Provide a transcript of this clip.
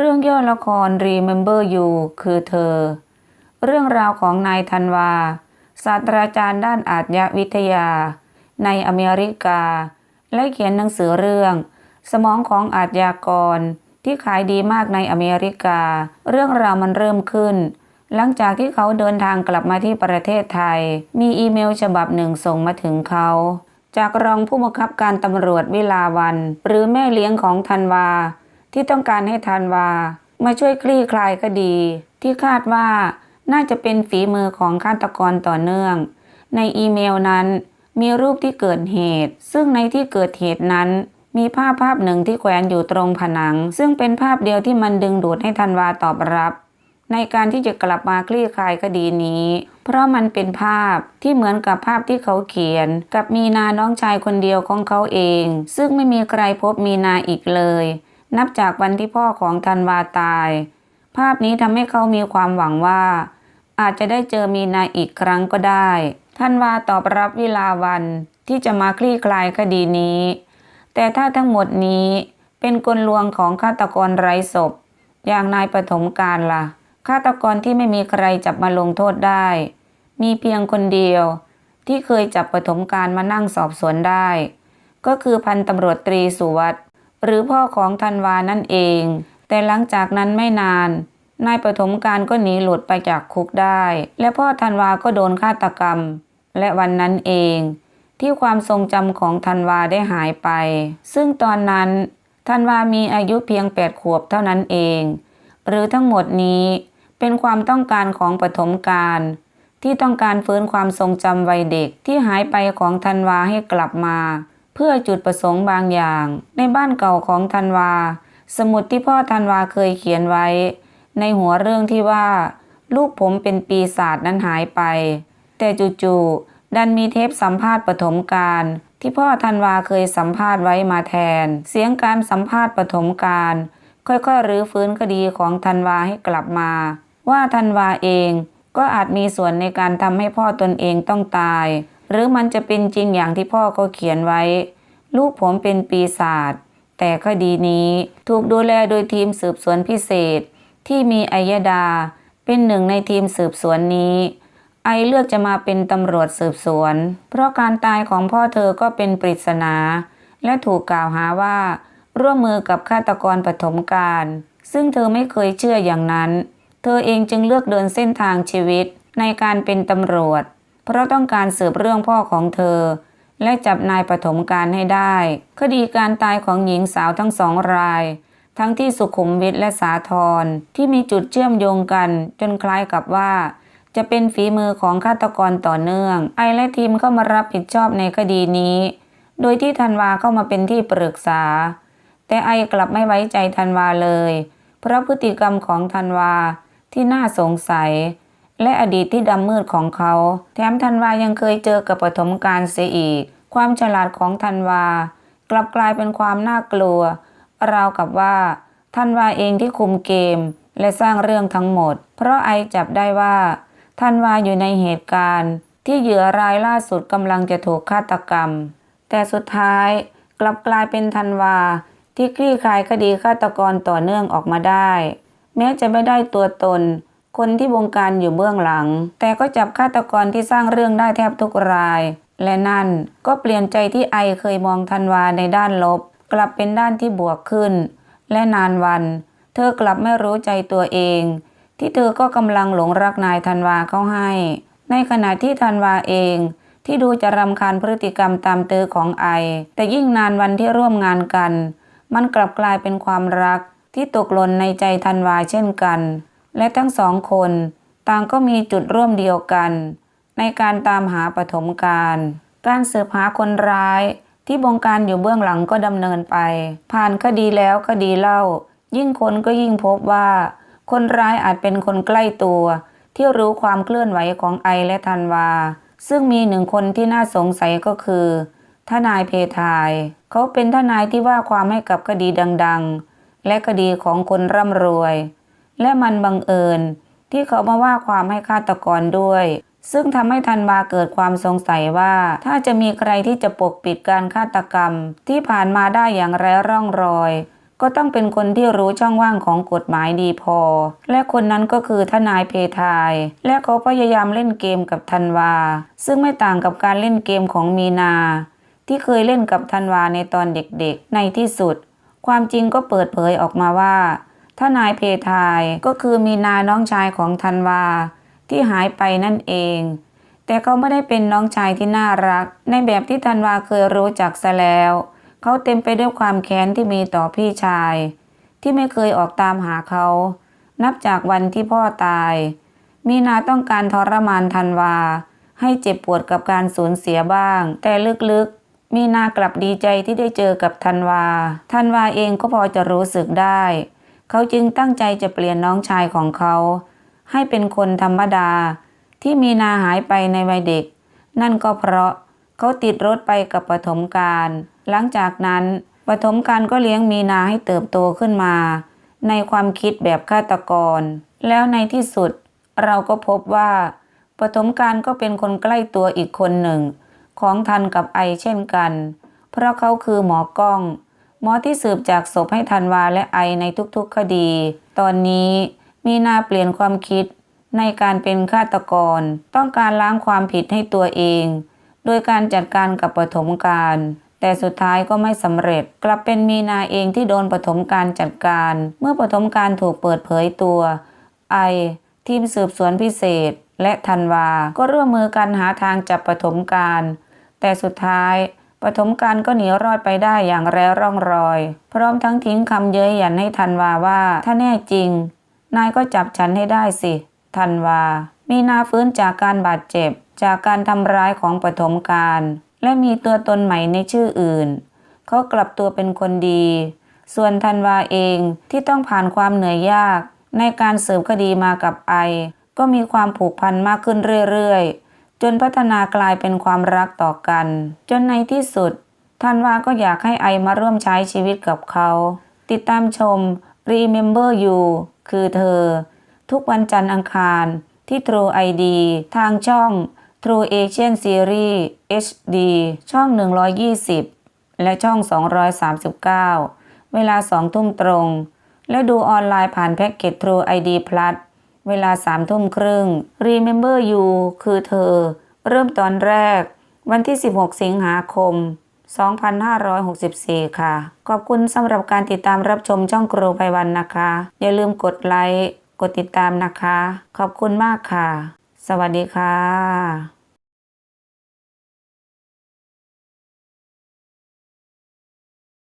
เรื่องย่อละคร Remember You คือเธอ เรื่องราวของนายธันวา ศาสตราจารย์ด้านอาชญาวิทยา ในอเมริกา และเขียนหนังสือเรื่อง สมองของอาชญากร ที่ขายดีมากในอเมริกา เรื่องราวมันเริ่มขึ้น หลังจากที่เขาเดินทางกลับมาที่ประเทศไทย มีอีเมลฉบับหนึ่งส่งมาถึงเขาจากรองผู้บังคับการตำรวจวิลาวัน หรือแม่เลี้ยงของธันวา ที่ต้องการให้ธันวา มาช่วยคลี่คลายคดี ที่คาดว่าน่าจะเป็นฝีมือของฆาตกรต่อเนื่อง ในอีเมลนั้น มีรูปที่เกิดเหตุ ซึ่งในที่เกิดเหตุนั้น มีภาพภาพหนึ่งที่แขวนอยู่ตรงผนัง ซึ่งเป็นภาพเดียวที่มันดึงดูดให้ธันวาตอบรับ ในการที่จะกลับมาคลี่คลายคดีนี้ เพราะมันเป็นภาพที่เหมือนกับภาพที่เขาเขียน กับมีนาน้องชายคนเดียวของเขาเอง ซึ่งไม่มีใครพบมีนาอีกเลย นับจากวันที่พ่อของธันวาตาย ภาพนี้ทำให้เขามีความหวังว่า อาจจะได้เจอมีนาอีกครั้งก็ได้ธันวาตอบรับวิลาวันที่จะมาคลี่คลายคดีนี้ แต่ถ้าทั้งหมดนี้เป็นกลลวงของฆาตกรไร้ศพ อย่างนายปฐมการล่ะฆาตกรที่ไม่มีใครจับมาลงโทษได้ มีเพียงคนเดียว ที่เคยจับปฐมการมานั่งสอบสวนได้ ก็คือพันตำรวจตรีสุวัต หรือพ่อของธันวานั่นเอง แต่หลังจากนั้นไม่นาน นายปฐมการก็หนีหลุดไปจากคุกได้ และพ่อธันวาก็โดนฆาตกรรม และวันนั้นเอง ที่ความทรงจำของธันวาได้หายไป ซึ่งตอนนั้นธันวามีอายุเพียงแปดขวบเท่านั้นเอง หรือทั้งหมดนี้เป็นความต้องการของปฐมการที่ต้องการฟื้นความทรงจำวัยเด็กที่หายไปของธันวาให้กลับมา พื่อจุดประสงค์บางอย่าง ในบ้านเก่าของธันวา สมุดที่พ่อธันวาเคยเขียนไว้ ในหัวเรื่องที่ว่า ลูกผมเป็นปีศาจนั้นหายไป แต่จู่ๆดันมีเทปสัมภาษณ์ปฐมการ ที่พ่อธันวาเคยสัมภาษณ์ไว้มาแทน เสียงการสัมภาษณ์ปฐมการ ค่อยๆรื้อฟื้นคดีของธันวาให้กลับมา ว่าธันวาเองก็อาจมีส่วนในการทำให้พ่อตนเองต้องตาย หรือมันจะเป็นจริงอย่างที่พ่อเขาเขียนไว้ ลูกผมเป็นปีศาจแต่คดีนี้ถูกดูแลโดยทีมสืบสวนพิเศษ ที่มีอัยดา เป็นหนึ่งในทีมสืบสวนนี้ ไอเลือกจะมาเป็นตำรวจสืบสวน เพราะการตายของพ่อเธอก็เป็นปริศนา และถูกกล่าวหาว่า ร่วมมือกับฆาตกรปฐมการ ซึ่งเธอไม่เคยเชื่ออย่างนั้น เธอเองจึงเลือกเดินเส้นทางชีวิตในการเป็นตำรวจ เพราะต้องการสืบเรื่องพ่อของเธอ และจับนายปฐมการให้ได้ คดีการตายของหญิงสาวทั้งสองราย ทั้งที่สุขุมวิทและสาทรที่มีจุดเชื่อมโยงกันจนคล้ายกับว่า จะเป็นฝีมือของฆาตกรต่อเนื่อง ไอและทีมเข้ามารับผิดชอบในคดีนี้ โดยที่ธันวาเข้ามาเป็นที่ปรึกษา แต่ไอกลับไม่ไว้ใจธันวาเลย เพราะพฤติกรรมของธันวาที่น่าสงสัย และอดีตที่ดำมืดของเขา แถมธันวายังเคยเจอกับปฐมการเสียอีก ความฉลาดของธันวา กลับกลายเป็นความน่ากลัว ราวกับว่าธันวาเองที่คุมเกม และสร้างเรื่องทั้งหมด เพราะไอจับได้ว่าธันวาอยู่ในเหตุการณ์ ที่เหยื่อรายล่าสุดกำลังจะถูกฆาตกรรม แต่สุดท้ายกลับกลายเป็นธันวาที่คลี่คลายคดีฆาตกรต่อเนื่องออกมาได้ แม้จะไม่ได้ตัวตน คนที่บงการอยู่เบื้องหลัง แต่ก็จับฆาตกรที่สร้างเรื่องได้แทบทุกราย และนั่นก็เปลี่ยนใจที่ไอเคยมองธันวาในด้านลบ กลับเป็นด้านที่บวกขึ้น และนานวัน เธอกลับไม่รู้ใจตัวเอง ที่เธอก็กำลังหลงรักนายธันวาเข้าให้ ในขณะที่ธันวาเองที่ดูจะรำคาญพฤติกรรมตามเตอของไอ แต่ยิ่งนานวันที่ร่วมงานกัน มันกลับกลายเป็นความรักที่ตกหล่นในใจธันวาเช่นกัน และทั้งสองคนต่างก็มีจุดร่วมเดียวกัน ในการตามหาปฐมการ การสืบหาคนร้ายที่บงการอยู่เบื้องหลังก็ดำเนินไป ผ่านคดีแล้วคดีเล่า ยิ่งคนก็ยิ่งพบว่า คนร้ายอาจเป็นคนใกล้ตัว ที่รู้ความเคลื่อนไหวของไอและธันวา ซึ่งมีหนึ่งคนที่น่าสงสัยก็คือทนายเพทาย เขาเป็นทนายที่ว่าความให้กับคดีดัง ๆ และคดีของคนร่ำรวย และมันบังเอิญ ที่เขามาว่าความให้ฆาตกรด้วย ซึ่งทำให้ธันวาเกิดความสงสัยว่า ถ้าจะมีใครที่จะปกปิดการฆาตกรรม ที่ผ่านมาได้อย่างไร้ร่องรอย ก็ต้องเป็นคนที่รู้ช่องว่างของกฎหมายดีพอ และคนนั้นก็คือทนายเพทาย และเขาพยายามเล่นเกมกับธันวา ซึ่งไม่ต่างกับการเล่นเกมของมีนา ที่เคยเล่นกับธันวาในตอนเด็กๆ ในที่สุด ความจริงก็เปิดเผยออกมาว่า ทนายเพทายก็คือมีนาน้องชายของธันวา ที่หายไปนั่นเอง แต่เขาไม่ได้เป็นน้องชายที่น่ารัก ในแบบที่ธันวาเคยรู้จักซะแล้ว เขาเต็มไปด้วยความแค้นที่มีต่อพี่ชาย ที่ไม่เคยออกตามหาเขา นับจากวันที่พ่อตาย มีนาต้องการทรมานธันวา ให้เจ็บปวดกับการสูญเสียบ้าง แต่ลึกๆ มีนากลับดีใจที่ได้เจอกับธันวา ธันวาเองก็พอจะรู้สึกได้ เขาจึงตั้งใจจะเปลี่ยนน้องชายของเขา ให้เป็นคนธรรมดาที่มีนาหายไปในวัยเด็ก นั่นก็เพราะเขาติดรถไปกับปฐมการ หลังจากนั้นปฐมการก็เลี้ยงมีนาให้เติบโตขึ้นมา ในความคิดแบบฆาตกร แล้วในที่สุด เราก็พบว่าปฐมการก็เป็นคนใกล้ตัวอีกคนหนึ่ง ของทันกับไอเช่นกัน เพราะเขาคือหมอกล้อง หมอที่สืบจากศพให้ธันวาและไอในทุกๆคดี ตอนนี้มีนาเปลี่ยนความคิดในการเป็นฆาตกร ต้องการล้างความผิดให้ตัวเอง โดยการจัดการกับปฐมการ แต่สุดท้ายก็ไม่สำเร็จ กลับเป็นมีนาเองที่โดนปฐมการจัดการ เมื่อปฐมการถูกเปิดเผยตัว ไอ ทีมสืบสวนพิเศษ และธันวา ก็ร่วมมือกันหาทางจับปฐมการ แต่สุดท้าย ปฐมการก็หนีรอดไปได้อย่างไร้ร่องรอย พร้อมทั้งทิ้งคำเย้ยหยันให้ธันวาว่า ถ้าแน่จริง นายก็จับฉันให้ได้สิธันวา มีนาฟื้นจากการบาดเจ็บ จากการทำร้ายของปฐมการ และมีตัวตนใหม่ในชื่ออื่น เขากลับตัวเป็นคนดี ส่วนธันวาเองที่ต้องผ่านความเหนื่อยยาก ในการสืบคดีมากับไอ ก็มีความผูกพันมากขึ้นเรื่อยๆ จนพัฒนากลายเป็นความรักต่อกัน จนในที่สุดธันวาก็อยากให้ไอมาร่วมใช้ชีวิตกับเขา ติดตามชม Remember You คือเธอ ทุกวันจันทร์อังคารที่ True ID ทางช่อง True Asian Series HD ช่อง 120 และช่อง 239 เวลา 2 ทุ่มตรง และดูออนไลน์ผ่านแพ็กเกจ True ID Plus เวลาสามทุ่มครึ่ง Remember You คือเธอ เริ่มตอนแรก วันที่ 16 สิงหาคม 2564 ค่ะ ขอบคุณสำหรับการติดตามรับชมช่องครูไพวันนะคะ อย่าลืมกดไลค์ กดติดตามนะคะ ขอบคุณมากค่ะ สวัสดีค่ะ